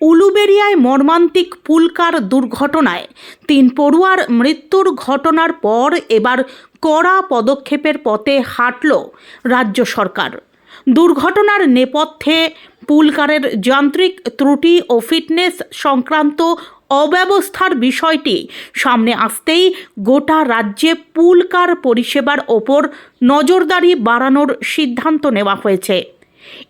উলুবেরিয়ায় মর্মান্তিক পুলকার দুর্ঘটনায় তিন পড়ুয়ার মৃত্যুর ঘটনার পর এবার কড়া পদক্ষেপের পথে হাঁটল রাজ্য সরকার। দুর্ঘটনার নেপথ্যে পুলকারের যান্ত্রিক ত্রুটি ও ফিটনেস সংক্রান্ত অব্যবস্থার বিষয়টি সামনে আসতেই গোটা রাজ্যে পুলকার পরিষেবার ওপর নজরদারি বাড়ানোর সিদ্ধান্ত নেওয়া হয়েছে।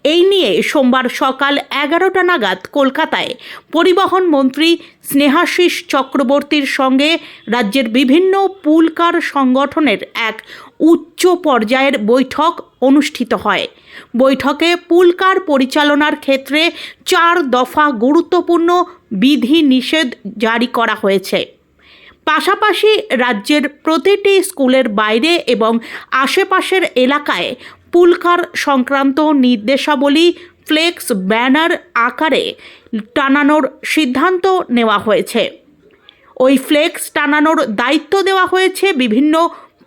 এই নিয়ে সোমবার সকাল এগারোটা নাগাদ কলকাতায় পরিবহন মন্ত্রী স্নেহাশিস চক্রবর্তীর সঙ্গে রাজ্যের বিভিন্ন পুলকার সংগঠনের এক উচ্চ পর্যায়ের বৈঠক অনুষ্ঠিত হয়। বৈঠকে পুলকার পরিচালনার ক্ষেত্রে চার দফা গুরুত্বপূর্ণ বিধি নিষেধ জারি করা হয়েছে। পাশাপাশি রাজ্যের প্রতিটি স্কুলের বাইরে এবং আশেপাশের এলাকায় পুলকার সংক্রান্ত নির্দেশাবলী ফ্লেক্স ব্যানার আকারে টানানোর সিদ্ধান্ত নেওয়া হয়েছে। ওই ফ্লেক্স টানানোর দায়িত্ব দেওয়া হয়েছে বিভিন্ন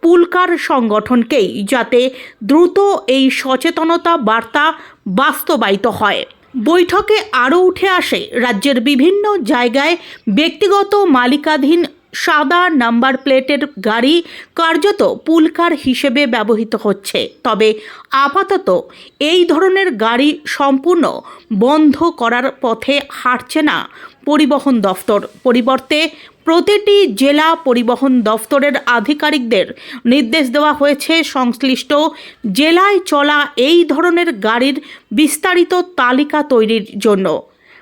পুলকার সংগঠনকেই যাতে দ্রুত এই সচেতনতা বার্তা বাস্তবায়িত হয়। বৈঠকে আরও উঠে আসে রাজ্যের বিভিন্ন জায়গায় ব্যক্তিগত মালিকাধীন সাদা নাম্বার প্লেটের গাড়ি কার্যত পুলকার হিসেবে ব্যবহৃত হচ্ছে। তবে আপাতত এই ধরনের গাড়ি সম্পূর্ণ বন্ধ করার পথে হাঁটছে না পরিবহন দফতর। পরিবর্তে প্রতিটি জেলা পরিবহন দফতরের আধিকারিকদের নির্দেশ দেওয়া হয়েছে, সংশ্লিষ্ট জেলায় চলা এই ধরনের গাড়ির বিস্তারিত তালিকা তৈরির জন্য।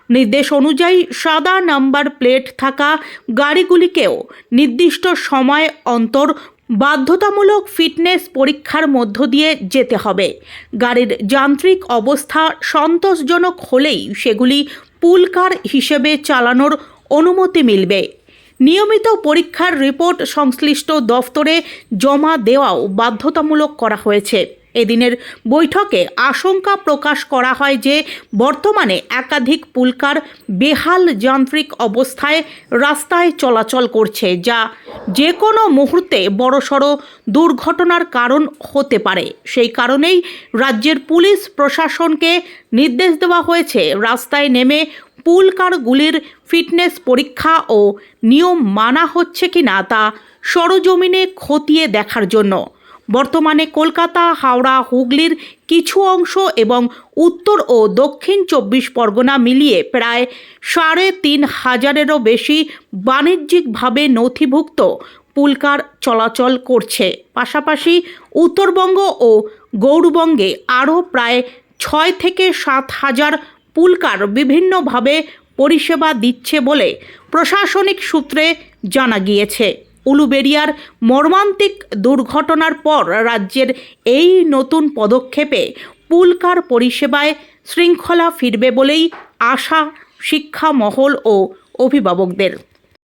নির্দেশ অনুযায়ী সাদা নাম্বার প্লেট থাকা গাড়িগুলিকেও নির্দিষ্ট সময় অন্তর বাধ্যতামূলক ফিটনেস পরীক্ষার মধ্য দিয়ে যেতে হবে। গাড়ির যান্ত্রিক অবস্থা সন্তোষজনক হলেই সেগুলি পুলকার হিসেবে চালানোর অনুমতি মিলবে। নিয়মিত পরীক্ষার রিপোর্ট সংশ্লিষ্ট দফতরে জমা দেওয়াও বাধ্যতামূলক করা হয়েছে। এদিনের বৈঠকে আশঙ্কা প্রকাশ করা হয় যে বর্তমানে একাধিক পুলকার বেহাল যান্ত্রিক অবস্থায় রাস্তায় চলাচল করছে, যা যে কোনো মুহূর্তে বড়সড় দুর্ঘটনার কারণ হতে পারে। সেই কারণেই রাজ্যের পুলিশ প্রশাসনকে নির্দেশ দেওয়া হয়েছে, রাস্তায় নেমে পুলকারগুলির ফিটনেস পরীক্ষা ও নিয়ম মানা হচ্ছে কি না তা সরজমিনে খতিয়ে দেখার জন্য। বর্তমানে কলকাতা, হাওড়া, হুগলির কিছু অংশ এবং উত্তর ও দক্ষিণ চব্বিশ পরগনা মিলিয়ে প্রায় সাড়ে তিন হাজারেরও বেশি বাণিজ্যিকভাবে নথিভুক্ত পুলকার চলাচল করছে। পাশাপাশি উত্তরবঙ্গ ও গৌরবঙ্গে আরও প্রায় ছয় থেকে সাত হাজার পুলকার বিভিন্নভাবে পরিষেবা দিচ্ছে বলে প্রশাসনিক সূত্রে জানা গিয়েছে। উলুবেরিয়ার মর্মান্তিক দুর্ঘটনার পর রাজ্যের এই নতুন পদক্ষেপে পুলকার পরিষেবায় শৃঙ্খলা ফিরবে বলেই আশা, শিক্ষা মহল ও অভিভাবকদের।